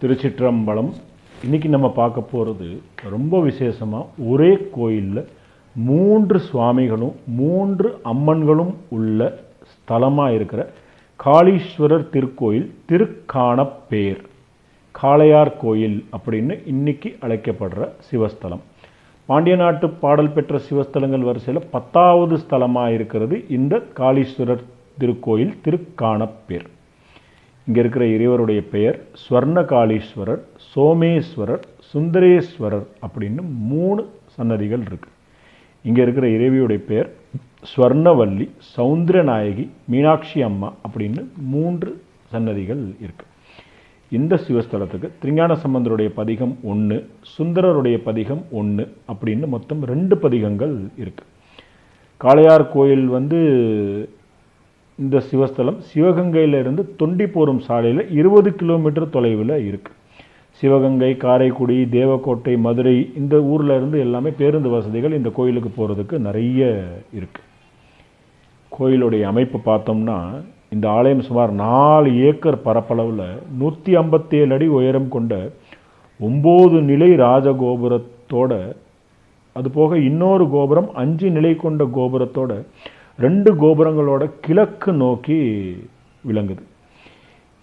திருச்சிற்றம்பலம். இன்றைக்கி நம்ம பார்க்க போகிறது ரொம்ப விசேஷமாக ஒரே கோயிலில் மூன்று சுவாமிகளும் மூன்று அம்மன்களும் உள்ள ஸ்தலமாக இருக்கிற காளீஸ்வரர் திருக்கோயில் திருக்கானப்பேர் காளையார் கோயில் அப்படின்னு இன்றைக்கி அழைக்கப்படுற சிவஸ்தலம். பாண்டிய நாட்டு பாடல் பெற்ற சிவஸ்தலங்கள் வரிசையில் பத்தாவது ஸ்தலமாக இருக்கிறது இந்த காளீஸ்வரர் திருக்கோயில் திருக்காணப்பேர். இங்கே இருக்கிற இறைவருடைய பெயர் ஸ்வர்ணகாளீஸ்வரர் சோமேஸ்வரர் சுந்தரேஸ்வரர் அப்படின்னு மூணு சன்னதிகள் இருக்கு. இங்கே இருக்கிற இறைவியுடைய பெயர் ஸ்வர்ணவல்லி சௌந்தரநாயகி மீனாட்சி அம்மா அப்படின்னு மூன்று சன்னதிகள் இருக்கு. இந்த சிவஸ்தலத்துக்கு திருஞான சம்பந்தருடைய பதிகம் ஒன்று சுந்தரருடைய பதிகம் ஒன்று அப்படின்னு மொத்தம் ரெண்டு பதிகங்கள் இருக்குது காளையார் கோயில் வந்து இந்த சிவஸ்தலம் சிவகங்கையிலிருந்து தொண்டிப்போரும் சாலையில் இருபது கிலோமீட்டர் தொலைவில் இருக்கு. சிவகங்கை காரைக்குடி தேவக்கோட்டை மதுரை இந்த ஊரில் இருந்து எல்லாமே பேருந்து வசதிகள் இந்த கோயிலுக்கு போகிறதுக்கு நிறைய இருக்கு. கோயிலுடைய அமைப்பு பார்த்தோம்னா இந்த ஆலயம் சுமார் நாலு ஏக்கர் பரப்பளவில் நூற்றி ஐம்பத்தேழு அடி உயரம் கொண்ட ஒம்பது நிலை ராஜகோபுரத்தோட அது போக இன்னொரு கோபுரம் அஞ்சு நிலை கொண்ட கோபுரத்தோட ரெண்டு கோபுரங்களோட கிழக்கு நோக்கி விளங்குது.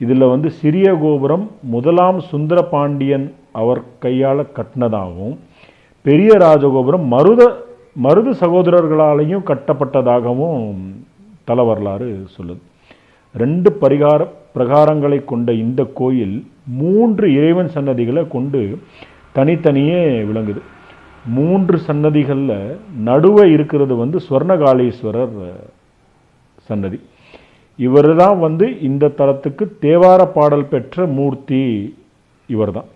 இதில் வந்து சிறிய கோபுரம் முதலாம் சுந்தர பாண்டியன் அவர் கையால் கட்டினதாகவும் பெரிய ராஜகோபுரம் மருத மருது சகோதரர்களாலையும் கட்டப்பட்டதாகவும் தல வரலாறு சொல்லுது. ரெண்டு பரிகார பிரகாரங்களை கொண்ட இந்த கோயில் மூன்று இறைவன் சன்னதிகளை கொண்டு தனித்தனியே விளங்குது. மூன்று சன்னதிகளில் நடுவே இருக்கிறது வந்து ஸ்வர்ணகாளீஸ்வரர் சன்னதி. இவர் தான் வந்து இந்த தலத்துக்கு தேவார பாடல் பெற்ற மூர்த்தி இவர் தான்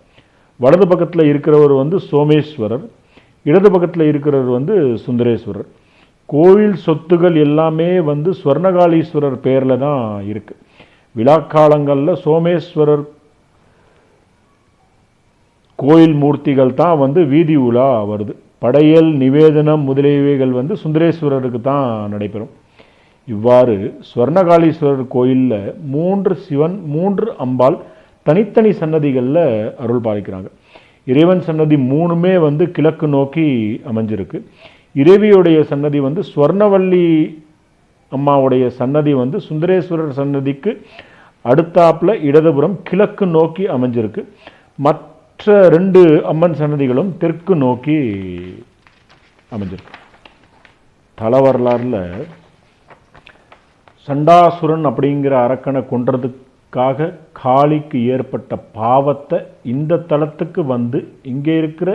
வலது பக்கத்தில் இருக்கிறவர் வந்து சோமேஸ்வரர் இடது பக்கத்தில் இருக்கிறவர் வந்து சுந்தரேஸ்வரர். கோயில் சொத்துகள் எல்லாமே வந்து ஸ்வர்ணகாளீஸ்வரர் பேரில் தான் இருக்குது விழாக்காலங்களில் சோமேஸ்வரர் கோயில் மூர்த்திகள் தான் வந்து வீதி உலா வருது. படையல் நிவேதனம் முதலியவைகள் வந்து சுந்தரேஸ்வரருக்கு தான் நடைபெறும். இவ்வாறு ஸ்வர்ணகாளீஸ்வரர் கோயிலில் மூன்று சிவன் மூன்று அம்பாள் தனித்தனி சன்னதிகளில் அருள் பாலிக்கிறாங்க. இறைவன் சன்னதி மூணுமே வந்து கிழக்கு நோக்கி அமைஞ்சிருக்கு. இறைவியுடைய சன்னதி வந்து ஸ்வர்ணவல்லி அம்மாவுடைய சன்னதி வந்து சுந்தரேஸ்வரர் சன்னதிக்கு அடுத்தாப்பில் இடதுபுறம் கிழக்கு நோக்கி அமைஞ்சிருக்கு. மற்ற மற்ற ரெண்டு அம்மன் சன்னதிகளும் தெற்கு நோக்கி அமைஞ்சிருக்கு. தல வரலாறில் சண்டாசுரன் அப்படிங்கிற அரக்கனை கொன்றதுக்காக காளிக்கு ஏற்பட்ட பாவத்தை இந்த தலத்துக்கு வந்து இங்கே இருக்கிற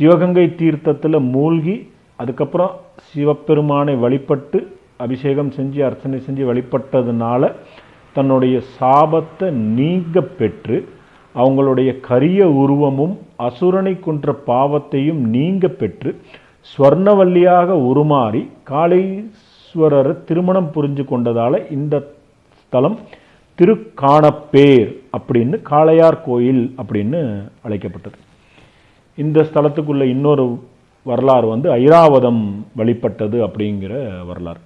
சிவகங்கை தீர்த்தத்தில் மூழ்கி அதுக்கப்புறம் சிவபெருமானை வழிபட்டு அபிஷேகம் செஞ்சு அர்ச்சனை செஞ்சு வழிபட்டதுனால தன்னுடைய சாபத்தை நீங்க பெற்று அவங்களுடைய கரிய உருவமும் அசுரனை கொன்ற பாவத்தையும் நீங்க பெற்று ஸ்வர்ணவல்லியாக உருமாறி காளீஸ்வரரை திருமணம் புரிஞ்சு கொண்டதால் இந்த ஸ்தலம் திருக்காணப்பேர் அப்படின்னு காளையார் கோயில் அப்படின்னு அழைக்கப்பட்டது. இந்த ஸ்தலத்துக்குள்ள இன்னொரு வரலாறு வந்து ஐராவதம் வழிபட்டது அப்படிங்கிற வரலாறு.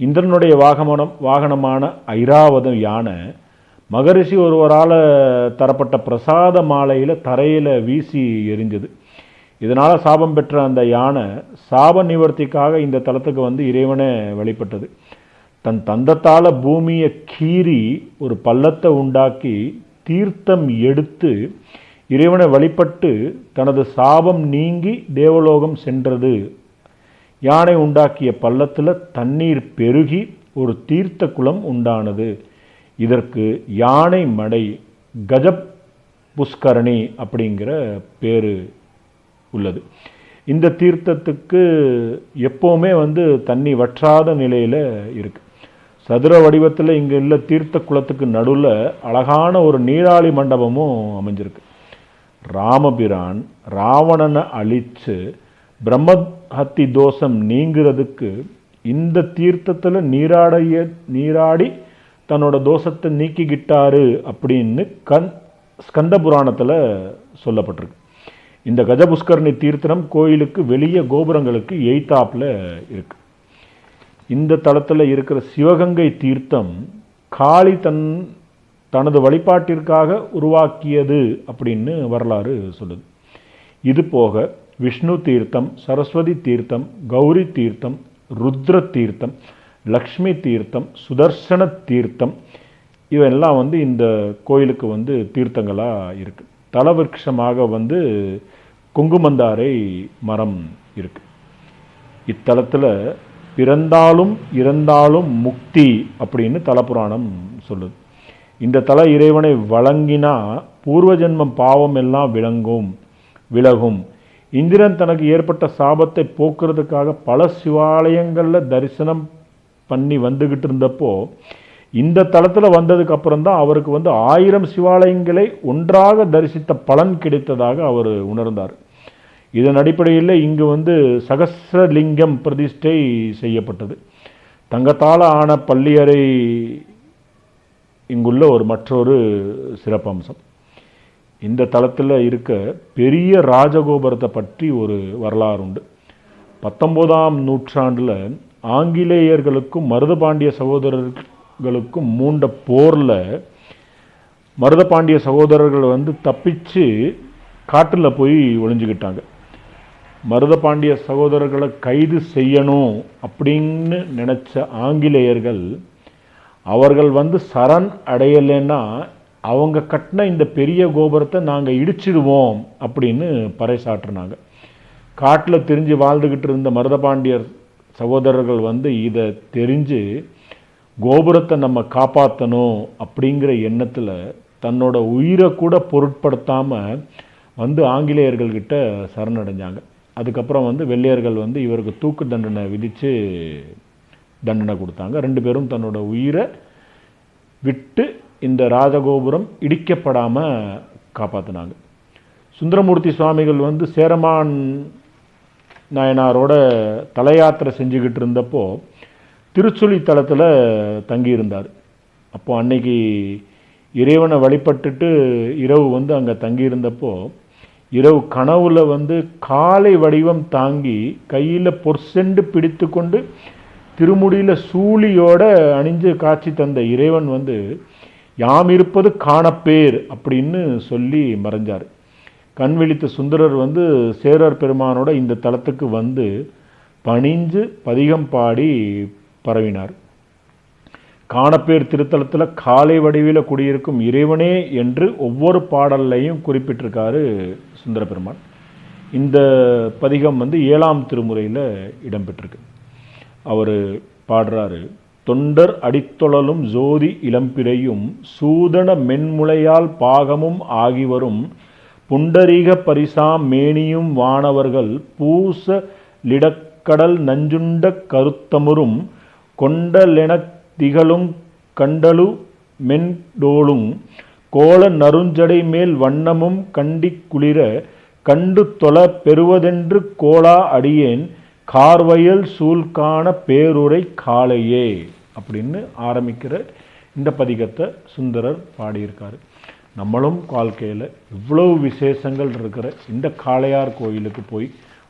இந்திரனுடைய வாகனம் வாகனமான ஐராவதம் யானை மகரிஷி ஒருவரால் தரப்பட்ட பிரசாத மாலையில் தரையில் வீசி எரிஞ்சது. இதனால் சாபம் பெற்ற அந்த யானை சாப நிவர்த்திக்காக இந்த தலத்துக்கு வந்து இறைவனை வழிபட்டது. தன் தந்தத்தால் பூமியை கீறி ஒரு பள்ளத்தை உண்டாக்கி தீர்த்தம் எடுத்து இறைவனை வழிபட்டு தனது சாபம் நீங்கி தேவலோகம் சென்றது. யானை உண்டாக்கிய பள்ளத்தில் தண்ணீர் பெருகி ஒரு தீர்த்த குளம் உண்டானது. இதற்கு யானை மடை கஜ புஷ்கரணி அப்படிங்கிற பேர் உள்ளது. இந்த தீர்த்தத்துக்கு எப்போவுமே வந்து தண்ணி வற்றாத நிலையில் இருக்குது சதுர வடிவத்தில் இங்கே உள்ள தீர்த்த குளத்துக்கு நடுவில் அழகான ஒரு நீராளி மண்டபமும் அமைஞ்சிருக்கு. ராமபிரான் ராவணனை அழித்து பிரம்மஹத்தி தோஷம் நீங்கிறதுக்கு இந்த தீர்த்தத்தில் நீராடைய நீராடி தன்னோட தோஷத்தை நீக்கிக்கிட்டாரு அப்படின்னு கண் ஸ்கந்த புராணத்தில் சொல்லப்பட்டிருக்கு. இந்த கஜபுஷ்கரணி தீர்த்தனம் கோயிலுக்கு வெளியே கோபுரங்களுக்கு எய்தாப்பில் இருக்கு. இந்த தளத்தில் இருக்கிற சிவகங்கை தீர்த்தம் காளி தன் தனது வழிபாட்டிற்காக உருவாக்கியது அப்படின்னு வரலாறு சொல்லுது. இது போக விஷ்ணு தீர்த்தம் சரஸ்வதி தீர்த்தம் கௌரி தீர்த்தம் ருத்ர தீர்த்தம் லக்ஷ்மி தீர்த்தம் சுதர்சன தீர்த்தம் இவெல்லாம் வந்து இந்த கோயிலுக்கு வந்து தீர்த்தங்களாக இருக்கு. தலவிருட்சமாக வந்து குங்குமந்தாரை மரம் இருக்குது இத்தலத்தில் பிறந்தாலும் இறந்தாலும் முக்தி அப்படின்னு தலபுராணம் சொல்லுது. இந்த தல இறைவனை வழங்கினா பூர்வ ஜென்மம் பாவம் எல்லாம் விளங்கும் விலகும். இந்திரன் தனக்கு ஏற்பட்ட சாபத்தை போக்குறதுக்காக பல சிவாலயங்களில் தரிசனம் பண்ணி வந்துக்கிட்டு இருந்தப்போ இந்த தளத்தில் வந்ததுக்கு அப்புறம் தான் அவருக்கு வந்து ஆயிரம் சிவாலயங்களை ஒன்றாக தரிசித்த பலன் கிடைத்ததாக அவர் உணர்ந்தார். இதன் அடிப்படையில் இங்கு வந்து சகசிரலிங்கம் பிரதிஷ்டை செய்யப்பட்டது. தங்கத்தால் ஆன பள்ளியறை இங்குள்ள ஒரு மற்றொரு சிறப்பம்சம். இந்த தளத்தில் இருக்க பெரிய ராஜகோபுரத்தை பற்றி ஒரு வரலாறு உண்டு. பத்தொம்போதாம் நூற்றாண்டில் ஆங்கிலேயர்களுக்கும் மருதபாண்டிய சகோதரர்களுக்கும் மூண்ட போரில் மருதபாண்டிய சகோதரர்கள் வந்து தப்பிச்சு காட்டில் போய் ஒளிஞ்சுக்கிட்டாங்க. மருதபாண்டிய சகோதரர்களை கைது செய்யணும் அப்படின்னு நினச்ச ஆங்கிலேயர்கள் அவர்கள் வந்து சரண் அடையலைன்னா அவங்க கட்டின இந்த பெரிய கோபுரத்தை நாங்கள் இடிச்சிடுவோம் அப்படின்னு பறைசாற்றினாங்க. காட்டில் தெரிஞ்சு வாழ்ந்துக்கிட்டு இருந்த மருதபாண்டியர் சகோதரர்கள் வந்து இதை தெரிஞ்சு கோபுரத்தை நம்ம காப்பாற்றணும் அப்படிங்கிற எண்ணத்தில் தன்னோட உயிரை கூட பொருட்படுத்தாமல் வந்து ஆங்கிலேயர்கள்கிட்ட சரணடைஞ்சாங்க. அதுக்கப்புறம் வந்து வெள்ளையர்கள் வந்து இவருக்கு தூக்கு தண்டனை விதித்து தண்டனை கொடுத்தாங்க. ரெண்டு பேரும் தன்னோட உயிரை விட்டு இந்த ராஜகோபுரம் இடிக்கப்படாமல் காப்பாற்றினாங்க சுந்தரமூர்த்தி சுவாமிகள் வந்து சேரமான் நாயனாரோட தலையாத்திரை செஞ்சுக்கிட்டு இருந்தப்போ திருச்சுழி தலத்தில் தங்கியிருந்தார். அப்போ அன்னைக்கு இறைவனை வழிபட்டுட்டு இரவு வந்து அங்கே தங்கியிருந்தப்போ இரவு கனவுல வந்து காலை வடிவம் தாங்கி கையில் பொற்செண்டு பிடித்து கொண்டு திருமுடியில் சூழியோட அணிஞ்சு காட்சி தந்த இறைவன் வந்து யாம் இருப்பது காணப்பேர் அப்படின்னு சொல்லி மறைஞ்சார். கண் விழித்த சுந்தரர் வந்து சேரர் பெருமானோட இந்த தலத்துக்கு வந்து பணிஞ்சு பதிகம் பாடி பரவினார். காணப்பேர் திருத்தலத்தில் காலை வடிவில் குடியிருக்கும் இறைவனே என்று ஒவ்வொரு பாடல்லையும் குறிப்பிட்டிருக்காரு சுந்தர பெருமான். இந்த பதிகம் வந்து ஏழாம் திருமுறையில் இடம்பெற்றிருக்கு. அவர் பாடுறாரு தொண்டர் அடித்தொழலும் ஜோதி இளம்பிறையும் சூதன மென்முளையால் பாகமும் ஆகி வரும் புண்டரீக பரிசாம் மேனியும் வானவர்கள் பூச லிடக்கடல் நஞ்சுண்ட கருத்தமுறும் கொண்டலெனத் திகழும் கண்டலு மென்டோளும் கோல நறுஞ்சடை மேல் வண்ணமும் கண்டி குளிர கண்டு தொல பெறுவதென்று கோலா அடியேன் கார்வயல் சூழ்காண பேருரை காளையே அப்படின்னு ஆரம்பிக்கிற இந்த பதிகத்தை சுந்தரர் பாடியிருக்காரு. நம்மளும் வாழ்க்கையில் இவ்வளவு விசேஷங்கள் இருக்கிற இந்த காளையார் கோயிலுக்கு போய்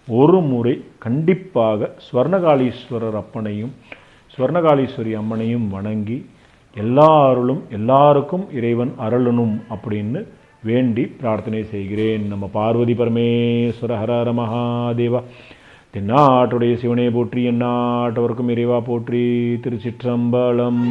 ஒரு முறை கண்டிப்பாக ஸ்வர்ணகாளீஸ்வரர் அப்பனையும் ஸ்வர்ணகாளீஸ்வரி அம்மனையும் வணங்கி எல்லா அருளும் எல்லாருக்கும் இறைவன் அருளணும் அப்படின்னு வேண்டி பிரார்த்தனை செய்கிறேன். நம்ம பார்வதி பரமேஸ்வர ஹரஹர மகாதேவா. தென்னாட்டுடைய சிவனை போற்றி எந்நாட்டவர்க்கும் இறைவா போற்றி திருச்சிற்றம்பலம்.